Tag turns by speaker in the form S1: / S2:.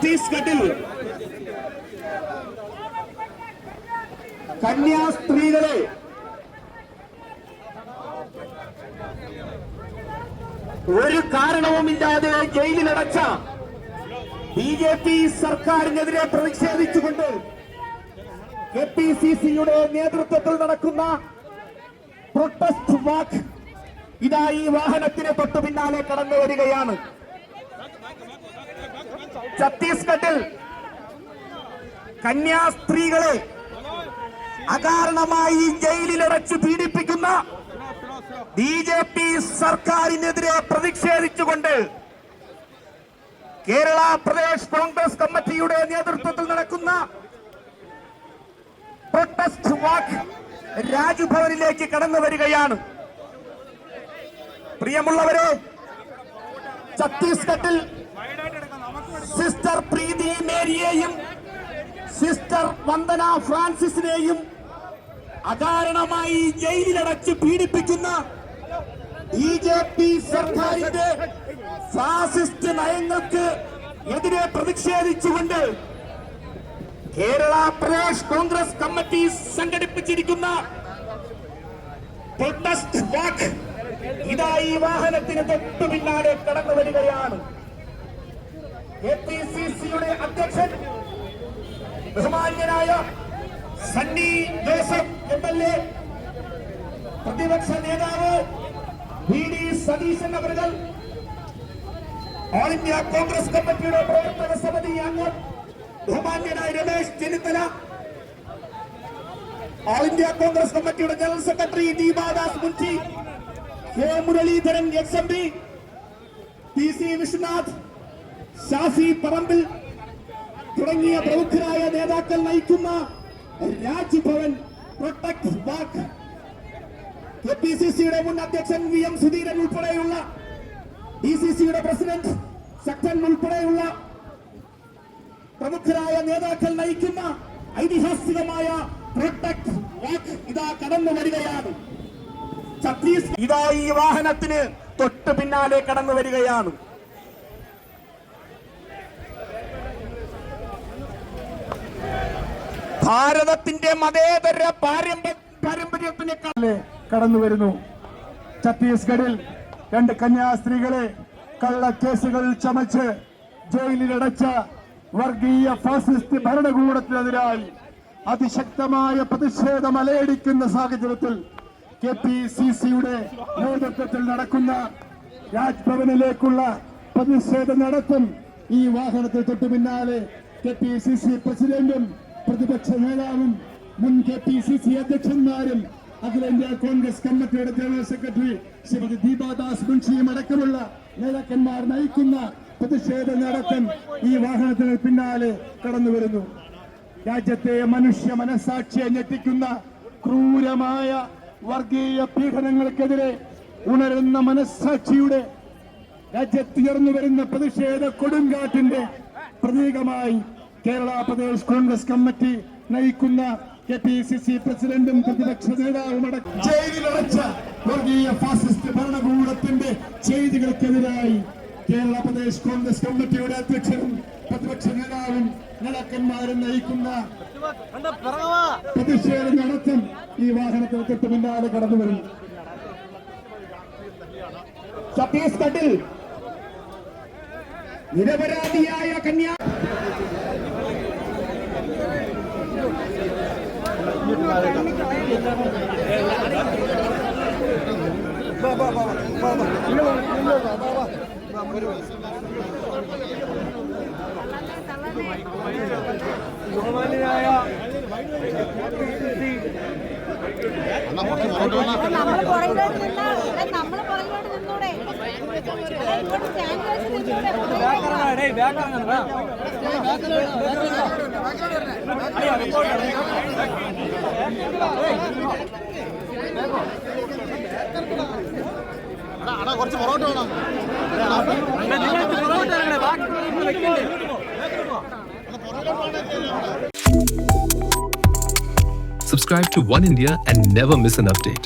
S1: ഛത്തീസ്ഗഡിൽ കന്യാസ്ത്രീകളെ ഒരു കാരണവുമില്ലാതെ ജയിലിലടച്ച ബി ജെ പി സർക്കാരിനെതിരെ പ്രതിഷേധിച്ചുകൊണ്ട് കെ പി സി സിയുടെ നേതൃത്വത്തിൽ നടക്കുന്ന പ്രൊട്ടസ്റ്റ് വാക്ക് ഇതാ ഈ വാഹനത്തിന് തൊട്ടു പിന്നാലെ കടന്നു വരികയാണ്. ഛത്തീസ്ഗഡിൽ കന്യാസ്ത്രീകളെ അകാരണമായി ജയിലിലടച്ച് പീഡിപ്പിക്കുന്ന ബി ജെ പി സർക്കാരിനെതിരെ പ്രതിഷേധിച്ചുകൊണ്ട് കേരള പ്രദേശ് കോൺഗ്രസ് കമ്മിറ്റിയുടെ നേതൃത്വത്തിൽ നടക്കുന്ന പ്രൊട്ടസ്റ്റ് വാക്ക് രാജ്ഭവനിലേക്ക് കടന്നു വരികയാണ്. പ്രിയമുള്ളവരെ ഛത്തീസ്ഗഡിൽ സിസ്റ്റർ പ്രീതി മേരിയെയും സിസ്റ്റർ വന്ദന ഫ്രാൻസിസിനെയും അകാരണമായി ജയിലിലടച്ച് പീഡിപ്പിക്കുന്ന ബി ജെ പി സർക്കാരിന്റെ ഫാസിസ്റ്റ് നയങ്ങൾക്ക് എതിരെ പ്രതിഷേധിച്ചുകൊണ്ട് കേരള പ്രദേശ് കോൺഗ്രസ് കമ്മിറ്റി സംഘടിപ്പിച്ചിരിക്കുന്ന പ്രൊട്ടസ്റ്റ് വാക്ക് ഇതാ ഈ വാഹനത്തിന് തൊട്ടു പിന്നാലെ കടന്നു വരികയാണ് കെ പി സി സിയുടെ അധ്യക്ഷൻ ബഹുമാന്യനായ Sunny Joseph M L A പ്രതിപക്ഷ നേതാവ് വി ഡി സതീശൻ അവർകൾ ഓൾ ഇന്ത്യ കോൺഗ്രസ് കമ്മിറ്റിയുടെ പ്രവർത്തക സമിതി അംഗം ബഹുമാന്യനായ രമേശ് ചെന്നിത്തല ഓൾ ഇന്ത്യ കോൺഗ്രസ് കമ്മിറ്റിയുടെ general secretary Deepa Das Munshi K Muraleedharan ex M P P C Vishwanath Shafi Parambil തുടങ്ങിയ പ്രമുഖരായ നേതാക്കൾ നയിക്കുന്ന Raj Bhavan protect K P C സിയുടെ മുൻ അധ്യക്ഷൻ വി എം സുധീരൻ ഉൾപ്പെടെയുള്ള ഡി സി സിയുടെ പ്രസിഡന്റ് ശക്തൻ ഉൾപ്പെടെയുള്ള പ്രമുഖരായ നേതാക്കൾ നയിക്കുന്ന ഐതിഹാസികമായ പ്രൊട്ടക്ട് ഇതാ കടന്നു വരികയാണ്. ഛത്തീസ് ഇതാ ഈ വാഹനത്തിന് തൊട്ട് പിന്നാലെ കടന്നു വരികയാണ്. ഭാരതത്തിന്റെ മതേതര പാരമ്പര്യത്തിനെ
S2: കടന്നു വരുന്നു. ഛത്തീസ്ഗഡിൽ രണ്ട് കന്യാസ്ത്രീകളെ കള്ളക്കേസുകളിൽ ചമച്ച് ജയിലിലടച്ച വർഗീയ ഫാസിസ്റ്റ് ഭരണകൂടത്തിനെതിരായി അതിശക്തമായ പ്രതിഷേധം അലയടിക്കുന്ന സാഹചര്യത്തിൽ കെ പി സി സിയുടെ നേതൃത്വത്തിൽ നടക്കുന്ന രാജ്ഭവനിലേക്കുള്ള പ്രതിഷേധ നടത്തും ഈ വാഹനത്തിൽ തൊട്ടു പിന്നാലെ കെ പി സി സി പ്രസിഡന്റും പ്രതിപക്ഷ നേതാവും മുൻ കെ പി സി സി അധ്യക്ഷന്മാരും അഖിലേന്ത്യാ കോൺഗ്രസ് കമ്മിറ്റിയുടെ ജനറൽ സെക്രട്ടറി ശ്രീമതി ദീപാദാസ് മുൻഷിയും അടക്കമുള്ള നേതാക്കന്മാർ നയിക്കുന്ന പ്രതിഷേധ നടത്തം ഈ വാഹനത്തിന് പിന്നാലെ കടന്നു വരുന്നു രാജ്യത്തെ മനുഷ്യ മനസാക്ഷിയെ ഞെട്ടിക്കുന്ന ക്രൂരമായ വർഗീയ പീഡനങ്ങൾക്കെതിരെ ഉണരുന്ന മനസാക്ഷിയുടെ രാജ്യത്തുയർന്നു വരുന്ന പ്രതിഷേധ കൊടുങ്കാറ്റിന്റെ പ്രതീകമായി കേരള പ്രദേശ് കോൺഗ്രസ് കമ്മിറ്റി നയിക്കുന്ന കെ പി സി സി പ്രസിഡന്റും പ്രതിപക്ഷ നേതാവും അടക്കം ജയിലിലടച്ച വർഗീയ ഫാസിസ്റ്റ് ഭരണകൂടത്തിന്റെ ചെയ്തികൾക്കെതിരായി കേരള പ്രദേശ് കോൺഗ്രസ് കമ്മിറ്റിയുടെ അധ്യക്ഷനും പ്രതിപക്ഷ നേതാവും നേതാക്കന്മാരും നയിക്കുന്ന പ്രതിഷേധ നടത്തം ഈ വാഹനത്തിന് തൊട്ട് പിന്നാലെ കടന്നു വരുന്നു
S1: ഛത്തീസ്ഗഡിൽ നിരപരാധിയായ കന്യാ
S3: നമ്മൾ പുറകിലോട്ട് നിന്നാ നമ്മൾ പുറകിലോട്ട് നിന്നൂടെ ഇങ്ങോട്ട് സ്റ്റാൻഡ് വെച്ച് നിന്നൂടെ
S4: കുറച്ച് പൊറോട്ട വേണം
S5: Subscribe to One India and never miss an update.